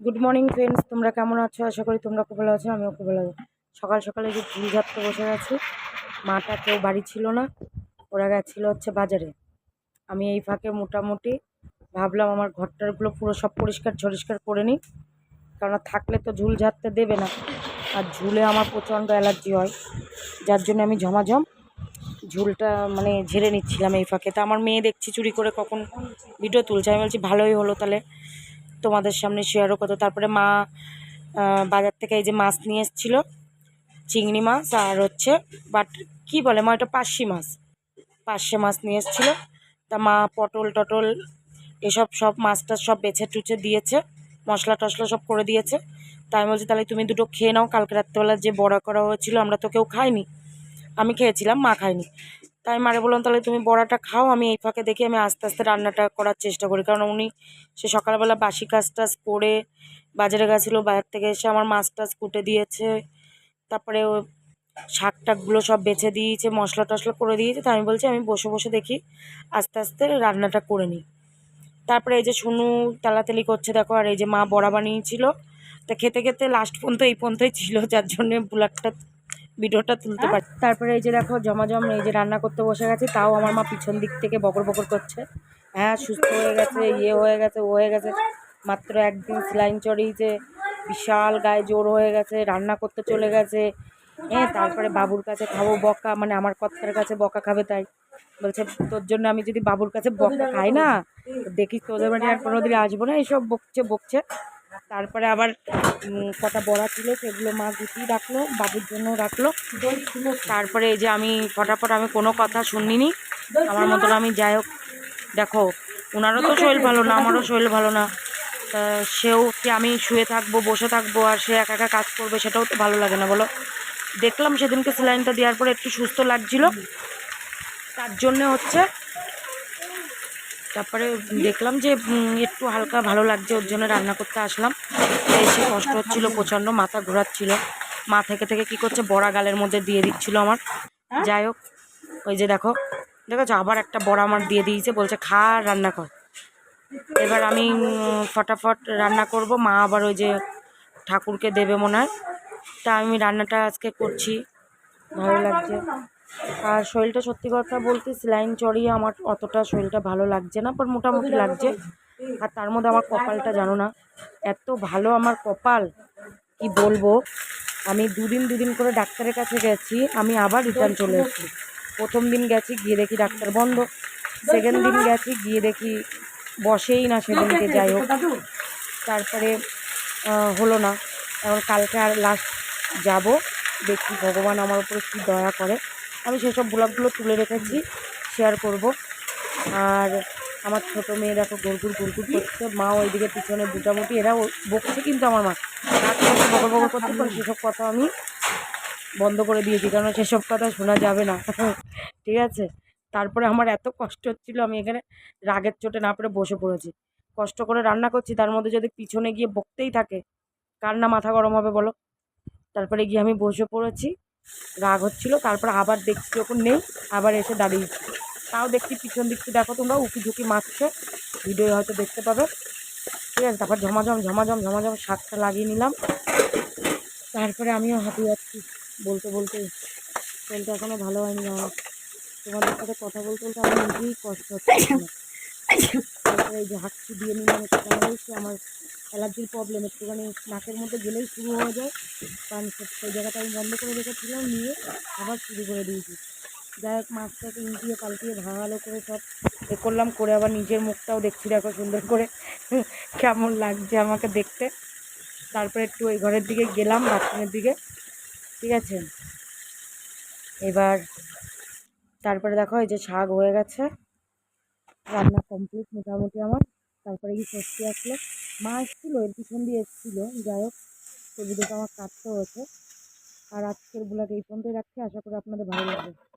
Good morning friends তোমরা কেমন আছো? আশা করি তোমরা খুব ভালো আছো, আমিও খুব ভালো আছি। সকাল সকালে যে ঝুল ঝাপতে বসে গেছি, মাটা কেউ বাড়ি ছিল না, ওরা গেছিল হচ্ছে বাজারে। আমি এই ফাঁকে মোটামুটি ভাবলাম আমার ঘরটারগুলো পুরো সব পরিষ্কার ঝরিষ্কার করে নিই কারণ থাকলে তো ঝুল ঝাড়তে দেবে না। আর ঝুলে আমার প্রচণ্ড অ্যালার্জি হয়, যার জন্য আমি ঝমাঝম ঝুলটা মানে ঝেড়ে নিচ্ছিলাম এই ফাঁকে। তা আমার মেয়ে দেখছি চুরি করে কখন ভিডিও তুলছে। আমি বলছি, ভালোই হলো তাহলে। তোমাদের সামনে শেয়ারও করতো। তারপরে মা বাজার থেকে এই যে মাছ নিয়ে এসেছিল, চিংড়ি মাছ আর হচ্ছে বাট কি বলে মা এটা পার্শি মাছ। পার্শে মাছ নিয়ে এসেছিল। তা মা পটল টটল এসব সব মাছটা সব বেছে টুচে দিয়েছে, মশলা টশলা সব করে দিয়েছে। তাই আমি বলছি, তাহলে তুমি দুটো খেয়ে নাও, কালকে রাত্রেবেলা যে বড়া করা হয়েছিল, আমরা তো কেউ খাইনি। আমি খেয়েছিলাম, মা খায়নি। তাই মারে বললাম, তাহলে তুমি বড়াটা খাও, আমি এই ফাঁকে দেখি আমি আস্তে আস্তে রান্নাটা করার চেষ্টা করি। কারণ উনি সে সকালবেলা বাসি কাজ টাজ করে বাজারে গেছিল, বাজার থেকে এসে আমার মাছ টাছ কুটে দিয়েছে, তারপরে ও শাক টাকগুলো সব বেছে দিয়েছে, মশলা টশলা করে দিয়েছে তাই আমি বলছি, আমি বসে বসে দেখি, আস্তে আস্তে রান্নাটা করে নিই। তারপরে এই যে শুনু তেলাতেলি করছে, দেখো, আর এই যে মা বড়া বানিয়েছিল, তা খেতে খেতে লাস্ট পর্যন্ত এই পর্যন্তই ছিল, যার জন্য ব্লগটা ভিডিওটা তুলতে পারি। তারপরে এই যে দেখো জমাজম এই যে রান্না করতে বসে গেছে তাও আমার মা পিছন দিক থেকে বকর বকর করছে। হ্যাঁ সুস্থ হয়ে গেছে ইয়ে হয়ে গেছে ও হয়ে গেছে। মাত্র একদিন স্লাইন চড়িয়েছে বিশাল গায়ে জোর হয়ে গেছে রান্না করতে চলে গেছে। হ্যাঁ তারপরে বাবুর কাছে খাব বকা মানে আমার কর্তার কাছে বকা খাবে তাই। বলছে তোর জন্য আমি যদি বাবুর কাছে বকা খাই না তো দেখিস তোদের বাড়ি আর কোনোদিন আসব না? এইসব বকছে বকছে। তারপরে আবার কটা বড়া ছিল সেগুলো মা গুছিয়ে রাখল, বাবুর জন্য রাখল। তারপরে এই যে আমি ফটাফট আমি কোনো কথা শুনিনি। আমার মতন আমি যাই হোক, দেখো ওনারও তো শরীর ভালো না, আমারও শরীর ভালো না। সেও কি আমি শুয়ে থাকব, বসে থাকব, আর সে একা একা কাজ করবে, সেটাও তো ভালো লাগে না, বলো? দেখলাম সেদিনকে স্যালাইনটা দেওয়ার পরে একটু সুস্থ লাগছিল। তার জন্যে হচ্ছে তারপরে দেখলাম যে একটু হালকা ভালো লাগছে ওর জন্য রান্না করতে আসলাম। এসে কষ্ট হচ্ছিল প্রচণ্ড মাথা ঘোরাচ্ছিল। মা থেকে থেকে কি করছে বড়া গালের মধ্যে দিয়ে দিচ্ছিল আমার। যাই হোক ওই যে দেখো দেখেছ? আবার একটা বড়া আমার দিয়ে দিয়েছে বলছে খা রান্না কর। এবার আমি ফটাফট রান্না করব। মা আবার ওই যে ঠাকুরকে দেবে মনে হয়। তা আমি রান্নাটা আজকে করছি। ভালো লাগছে। আর শরীরটা সত্যি কথা বলতে স্লাইন চড়িয়ে আমার অতটা শরীরটা ভালো লাগছে না পর মোটামুটি লাগছে। আর তার মধ্যে আমার কপালটা জানো না, এত ভালো আমার কপাল, কি বলব? আমি দুদিন দুদিন করে ডাক্তারের কাছে গেছি, আমি আবার রিটার্ন চলে এসেছি। প্রথম দিন গেছি, গিয়ে দেখি ডাক্তার বন্ধ। সেকেন্ড দিন গেছি, গিয়ে দেখি বসেই না সেদিনকে, যাই হোক। তারপরে হলো না। এখন কালকে আর লাস্ট যাব। দেখি ভগবান আমার উপরে কী দয়া করে। আমি সেসব ব্লগগুলো তুলে রেখেছি শেয়ার করব। আর আমার ছোটো মেয়ে দেখো গুড়গুড় গুড়গুড় করছে মা ওইদিকে পিছনে মোটামুটি এরা বকছে কিন্তু আমার মা। বকর বকর করতে পারে সেসব কথা আমি বন্ধ করে দিয়েছি কারণ সেসব কথা শোনা যাবে না। ঠিক আছে? তারপরে আমার এত কষ্ট হচ্ছিল, আমি এখানে রাগের চোটে না পেরে বসে পড়েছি। কষ্ট করে রান্না করছি, তার মধ্যে যদি পিছনে গিয়ে বকতেই থাকে, কার না মাথা গরম হবে বলো? তারপরে গিয়ে আমি বসে পড়েছি। রাগ হচ্ছিল, তারপর আবার দেখছি যখন নেই, আবার এসে দাঁড়িয়েছি তাও দেখছি পিছন দিকটি দেখো তোমরা, উকি ঝুঁকি মারছে। ভিডিও হয়তো দেখতে পাবে। ঠিক আছে, তারপর ঝমাঝম ঝমাঝম ঝমাঝম শাকটা লাগিয়ে নিলাম। তারপরে আমিও হাঁপিয়ে যাচ্ছি, বলতে বলতে শরীরটা এখনও ভালো হয়নি আমার। তোমাদের সাথে কথা বলতে বলতে আমার নিজেই কষ্ট হচ্ছে। তারপরে এই যে হাঁটছি দিয়ে নিলাম আমার অ্যালার্জির প্রবলেম একটুখানি নাকের মধ্যে গেলেই শুরু হয়ে যায়। কারণ সেই জায়গাটা আমি বন্ধ করে রেখেছিলাম, নিয়ে আবার শুরু করে দিয়েছি। যাই হোক, মাছটাকে উল্টিয়ে পাল্টিয়ে ভালো করে সব এ করলাম, করে আবার নিজের মুখটাও দেখছি, দেখো সুন্দর করে কেমন লাগছে আমাকে দেখতে। তারপরে একটু ওই ঘরের দিকে গেলাম বাথরুমের দিকে। ঠিক আছে? এবার তারপরে দেখো, এই যে শাক হয়ে গেছে। রান্না কমপ্লিট মোটামুটি আমার। তারপরে কি ষষ্ঠী আসলো? মা এসেছিল এর পিছন দিয়ে এসেছিল, যাই হোক, ছবি দেখে আমার কাটতে হয়েছে। আর আজকের ব্লগ এই পর্যন্তই রাখছি, আশা করি আপনাদের ভালো লাগবে।